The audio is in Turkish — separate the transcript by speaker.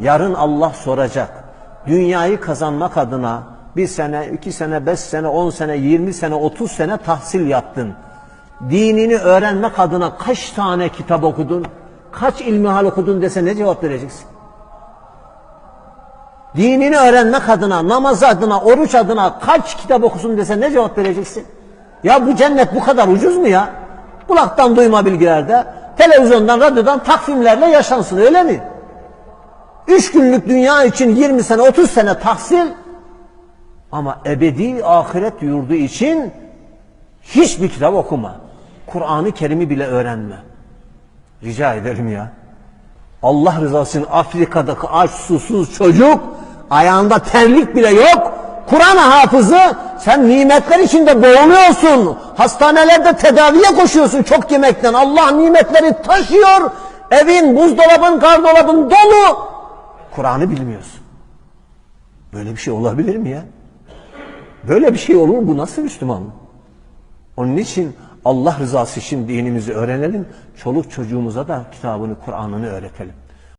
Speaker 1: Yarın Allah soracak. Dünyayı kazanmak adına bir sene, iki sene, beş sene, on sene, yirmi sene, otuz sene tahsil yaptın. Dinini öğrenmek adına kaç tane kitap okudun? Kaç ilmihal okudun dese ne cevap vereceksin? Dinini öğrenmek adına, namaz adına, oruç adına kaç kitap okusun dese ne cevap vereceksin? Ya bu cennet bu kadar ucuz mu ya? Kulaktan duyma bilgilerde, televizyondan, radyodan takvimlerle yaşansın öyle mi? Üç günlük dünya için 20 sene, 30 sene tahsil ama ebedi ahiret yurdu için hiçbir kitap okuma. Kur'an-ı Kerim'i bile öğrenme. Rica ederim ya. Allah rızası için Afrika'daki aç susuz çocuk ayağında terlik bile yok. Kur'an hafızı sen nimetler içinde boğuluyorsun. Hastanelerde tedaviye koşuyorsun çok yemekten. Allah nimetleri taşıyor. Evin, buzdolabın, gardolabın dolu. Kur'an'ı bilmiyorsun. Böyle bir şey olabilir mi ya? Böyle bir şey olur mu? Bu nasıl Müslümanlık? Onun için Allah rızası için dinimizi öğrenelim. Çoluk çocuğumuza da kitabını, Kur'an'ını öğretelim.